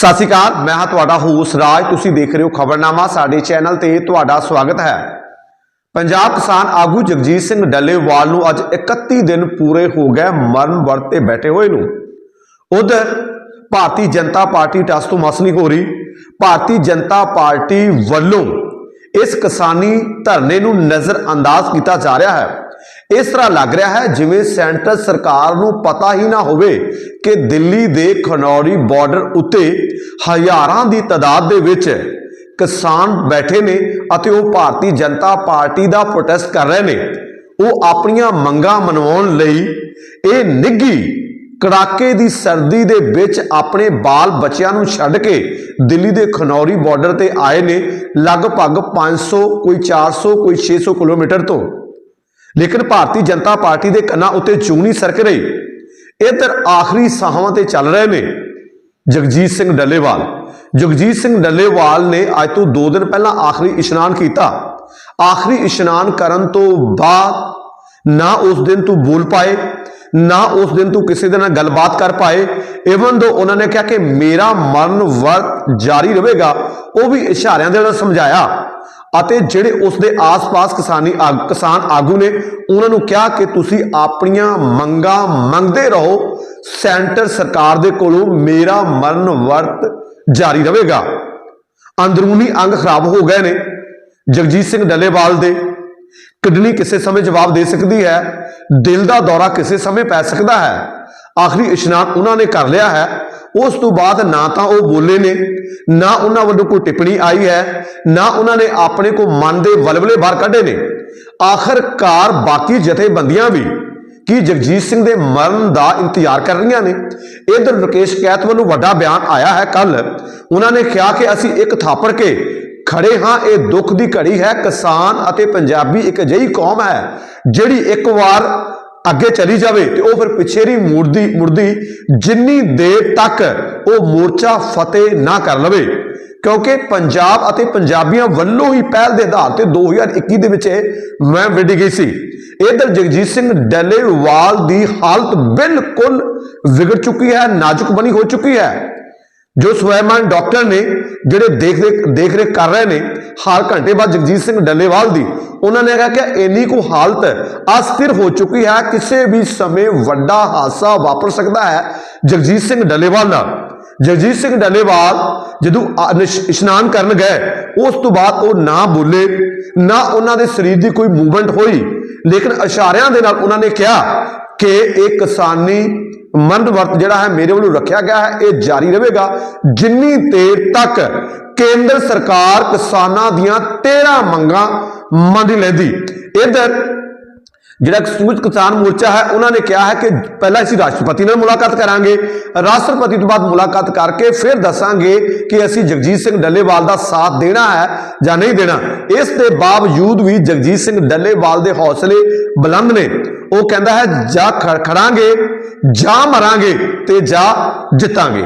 ਸਤਿ ਸ਼੍ਰੀ ਅਕਾਲ, ਮੈਂ ਹਾਂ ਤੁਹਾਡਾ ਹੋਸ ਰਾਜ। ਤੁਸੀਂ ਦੇਖ ਰਹੇ ਹੋ ਖਬਰਨਾਮਾ, ਸਾਡੇ ਚੈਨਲ ਤੇ ਤੁਹਾਡਾ ਸਵਾਗਤ ਹੈ। ਪੰਜਾਬ ਕਿਸਾਨ ਆਗੂ ਜਗਜੀਤ ਸਿੰਘ ਡੱਲੇਵਾਲ ਨੂੰ ਅੱਜ 31 ਦਿਨ ਪੂਰੇ ਹੋ ਗਏ ਮਰਨ ਵਰਤ ਤੇ ਬੈਠੇ ਹੋਏ ਨੂੰ। ਉਧਰ ਭਾਰਤੀ ਜਨਤਾ ਪਾਰਟੀ ਟਸ ਤੋਂ ਮਸ ਨਹੀਂ ਹੋ ਰਹੀ। ਭਾਰਤੀ ਜਨਤਾ ਪਾਰਟੀ ਵੱਲੋਂ ਇਸ ਕਿਸਾਨੀ ਧਰਨੇ ਨੂੰ ਨਜ਼ਰ ਅੰਦਾਜ਼ ਕੀਤਾ ਜਾ ਰਿਹਾ ਹੈ। ਇਸ ਤਰ੍ਹਾਂ ਲੱਗ ਰਿਹਾ ਹੈ ਜਿਵੇਂ ਸੈਂਟਰ ਸਰਕਾਰ ਨੂੰ ਪਤਾ ਹੀ ਨਾ ਹੋਵੇ ਕਿ ਦਿੱਲੀ ਦੇ ਖਨੌਰੀ ਬਾਰਡਰ ਉੱਤੇ ਹਜ਼ਾਰਾਂ ਦੀ ਤਾਦਾਦ ਦੇ ਵਿੱਚ ਕਿਸਾਨ ਬੈਠੇ ਨੇ ਅਤੇ ਉਹ ਭਾਰਤੀ ਜਨਤਾ ਪਾਰਟੀ ਦਾ ਪ੍ਰੋਟੈਸਟ ਕਰ ਰਹੇ ਨੇ। ਉਹ ਆਪਣੀਆਂ ਮੰਗਾਂ ਮਨਵਾਉਣ ਲਈ ਇਹ ਨਿੱਗੀ ਕੜਾਕੇ ਦੀ ਸਰਦੀ ਦੇ ਵਿੱਚ ਆਪਣੇ ਬਾਲ ਬੱਚਿਆਂ ਨੂੰ ਛੱਡ ਕੇ ਦਿੱਲੀ ਦੇ ਖਨੌਰੀ ਬਾਰਡਰ ਤੇ ਆਏ ਨੇ। ਲਗਭਗ 500 ਕੋਈ 400 ਕੋਈ 600 ਕਿਲੋਮੀਟਰ ਤੋਂ। ਲੇਕਿਨ ਭਾਰਤੀ ਜਨਤਾ ਪਾਰਟੀ ਦੇ ਕੰਨਾਂ ਉੱਤੇ ਚੂਨੀ ਸਰਕ ਰਹੀ। ਇਧਰ ਆਖਰੀ ਸਾਹਾਂ ਤੇ ਚੱਲ ਰਹੇ ਨੇ ਜਗਜੀਤ ਸਿੰਘ ਡੱਲੇਵਾਲ। ਜਗਜੀਤ ਸਿੰਘ ਡੱਲੇਵਾਲ ਨੇ ਅੱਜ ਤੋਂ 2 ਦਿਨ ਪਹਿਲਾਂ ਆਖਰੀ ਇਸ਼ਨਾਨ ਕੀਤਾ। ਆਖਰੀ ਇਸ਼ਨਾਨ ਕਰਨ ਤੋਂ ਬਾਅਦ ਨਾ ਉਸ ਦਿਨ ਤੂੰ ਬੋਲ ਪਾਏ, ਨਾ ਉਸ ਦਿਨ ਤੂੰ ਕਿਸੇ ਦੇ ਨਾਲ ਗੱਲਬਾਤ ਕਰ ਪਾਏ। ਇਵਨ ਦੋ ਉਹਨਾਂ ਨੇ ਕਿਹਾ ਕਿ ਮੇਰਾ ਮਰਨ ਵਰਤ ਜਾਰੀ ਰਹੇਗਾ, ਉਹ ਵੀ ਇਸ਼ਾਰਿਆਂ ਦੇ ਨਾਲ ਸਮਝਾਇਆ। ਅਤੇ ਜਿਹੜੇ ਉਸ ਦੇ ਆਸ-ਪਾਸ ਕਿਸਾਨੀ ਆਗ- ਕਿਸਾਨ ਆਗੂ ਨੇ, ਉਹਨਾਂ ਨੂੰ ਕਿਹਾ ਕਿ ਤੁਸੀਂ ਆਪਣੀਆਂ ਮੰਗਾਂ ਮੰਗਦੇ ਰਹੋ, ਸੈਂਟਰ ਸਰਕਾਰ ਦੇ ਕੋਲੋਂ ਮੇਰਾ ਮਰਨ ਵਰਤ ਜਾਰੀ ਰਹੇਗਾ। ਅੰਦਰੂਨੀ ਅੰਗ ਖਰਾਬ ਹੋ ਗਏ ਨੇ। ਜਗਜੀਤ ਸਿੰਘ ਡੱਲੇਵਾਲ ਦੇ, ਕਿਡਨੀ ਕਿਸੇ ਸਮੇਂ ਜਵਾਬ ਦੇ ਸਕਦੀ ਹੈ? ਦਿਲ ਦਾ ਦੌਰਾ ਕਿਸੇ ਸਮੇਂ ਪੈ ਸਕਦਾ ਹੈ? ਆਖਰੀ ਇਸ਼ਨਾਨ ਉਹਨਾਂ ਨੇ ਕਰ ਲਿਆ ਹੈ। ਉਸ ਤੋਂ ਬਾਅਦ ਨਾ ਤਾਂ ਉਹ ਬੋਲੇ ਨੇ, ਨਾ ਉਹਨਾਂ ਵੱਲੋਂ ਕੋਈ ਟਿੱਪਣੀ ਆਈ ਹੈ, ਨਾ ਉਹਨਾਂ ਨੇ ਆਪਣੇ ਕੋ ਮਨ ਦੇ ਵਲਵਲੇ ਬਾਹਰ ਕੱਢੇ ਨੇ। ਆਖਰਕਾਰ ਬਾਕੀ ਜਥੇਬੰਦੀਆਂ ਵੀ ਕੀ ਜਗਜੀਤ ਸਿੰਘ ਦੇ ਮਰਨ ਦਾ ਇੰਤਜ਼ਾਰ ਕਰ ਰਹੀਆਂ ਨੇ? ਇਧਰ ਰਕੇਸ਼ ਕੈਤ ਵੱਲੋਂ ਵੱਡਾ ਬਿਆਨ ਆਇਆ ਹੈ ਕੱਲ ਉਹਨਾਂ ਨੇ ਕਿਹਾ ਕਿ ਅਸੀਂ ਇੱਕ ਥਾਪੜ ਕੇ ਖੜੇ ਹਾਂ, ਇਹ ਦੁੱਖ ਦੀ ਘੜੀ ਹੈ। ਕਿਸਾਨ ਅਤੇ ਪੰਜਾਬੀ ਇੱਕ ਅਜਿਹੀ ਕੌਮ ਹੈ ਜਿਹੜੀ ਇੱਕ ਵਾਰ ਅੱਗੇ ਚਲੀ ਜਾਵੇ ਤੇ ਉਹ ਫਿਰ ਪਿੱਛੇ ਦੀ ਮੁਰਦੀ ਮੁਰਦੀ ਜਿੰਨੀ ਦੇਰ ਤੱਕ ਉਹ ਮੋਰਚਾ ਫਤਿਹ ਨਾ ਕਰ ਲਵੇ। ਕਿਉਂਕਿ ਪੰਜਾਬ ਅਤੇ ਪੰਜਾਬੀਆਂ ਵੱਲੋਂ ਹੀ ਪਹਿਲ ਦੇ ਆਧਾਰ ਤੇ 2021 ਦੇ ਵਿੱਚ ਇਹ ਮੈਂ ਵਿੱਢੀ ਗਈ ਸੀ। ਇਧਰ ਜਗਜੀਤ ਸਿੰਘ ਡੱਲੇਵਾਲ ਦੀ ਹਾਲਤ ਬਿਲਕੁਲ ਵਿਗੜ ਚੁੱਕੀ ਹੈ, ਨਾਜ਼ੁਕ ਬਣੀ ਹੋ ਚੁੱਕੀ ਹੈ। ਜੋ ਸਵੈਮਾਨ ਡਾਕਟਰ ਨੇ, ਜਿਹੜੇ ਦੇਖ ਰੇਖ ਦੇਖ ਰੇਖ ਕਰ ਰਹੇ ਨੇ, ਹਾਲ ਘੰਟੇ ਬਾਅਦ ਜਗਜੀਤ ਸਿੰਘ ਡੱਲੇਵਾਲ ਦੀ, ਉਹਨਾਂ ਨੇ ਕਿਹਾ ਕਿ ਇੰਨੀ ਕੁ ਹਾਲਤ ਅਸਥਿਰ ਹੋ ਚੁੱਕੀ ਹੈ, ਕਿਸੇ ਵੀ ਸਮੇਂ ਵੱਡਾ ਹਾਦਸਾ ਵਾਪਰ ਸਕਦਾ ਹੈ ਜਗਜੀਤ ਸਿੰਘ ਡੱਲੇਵਾਲ ਨਾਲ। ਜਗਜੀਤ ਸਿੰਘ ਡੱਲੇਵਾਲ ਜਦੋਂ ਇਸ਼ਨਾਨ ਕਰਨ ਗਏ, ਉਸ ਤੋਂ ਬਾਅਦ ਉਹ ਨਾ ਬੋਲੇ, ਨਾ ਉਹਨਾਂ ਦੇ ਸਰੀਰ ਦੀ ਕੋਈ ਮੂਵਮੈਂਟ ਹੋਈ, ਲੇਕਿਨ ਇਸ਼ਾਰਿਆਂ ਦੇ ਨਾਲ ਉਹਨਾਂ ਨੇ ਕਿਹਾ ਕਿ ਇਹ ਕਿਸਾਨੀ ਮੰਦ ਵਰਤ ਜਿਹੜਾ ਹੈ ਮੇਰੇ ਵੱਲੋਂ ਰੱਖਿਆ ਗਿਆ ਹੈ, ਇਹ ਜਾਰੀ ਰਹੇਗਾ। ਜਿੰਨੀ ਦੇਰ ਤੱਕ ਕੇਂਦਰ ਸਰਕਾਰ ਕਿਸਾਨਾਂ ਦੀਆਂ 13 ਮੰਗਾਂ ਮੰਨ ਲੈਂਦੀ। ਇਧਰ ਜਿਹੜਾ ਸੰਯੁਕਤ ਕਿਸਾਨ ਮੋਰਚਾ ਹੈ, ਉਹਨਾਂ ਨੇ ਕਿਹਾ ਹੈ ਕਿ ਪਹਿਲਾਂ ਅਸੀਂ ਰਾਸ਼ਟਰਪਤੀ ਨਾਲ ਮੁਲਾਕਾਤ ਕਰਾਂਗੇ। ਰਾਸ਼ਟਰਪਤੀ ਤੋਂ ਬਾਅਦ ਮੁਲਾਕਾਤ ਕਰਕੇ ਫਿਰ ਦੱਸਾਂਗੇ ਕਿ ਅਸੀਂ ਜਗਜੀਤ ਸਿੰਘ ਡੱਲੇਵਾਲ ਦਾ ਸਾਥ ਦੇਣਾ ਹੈ ਜਾਂ ਨਹੀਂ ਦੇਣਾ। ਇਸ ਦੇ ਬਾਵਜੂਦ ਵੀ ਜਗਜੀਤ ਸਿੰਘ ਡੱਲੇਵਾਲ ਦੇ ਹੌਸਲੇ ਬੁਲੰਦ ਨੇ। ਉਹ ਕਹਿੰਦਾ ਹੈ ਜਾਂ ਖੜਾਂਗੇ ਜਾਂ ਮਰਾਂਗੇ ਤੇ ਜਾਂ ਜਿੱਤਾਂਗੇ।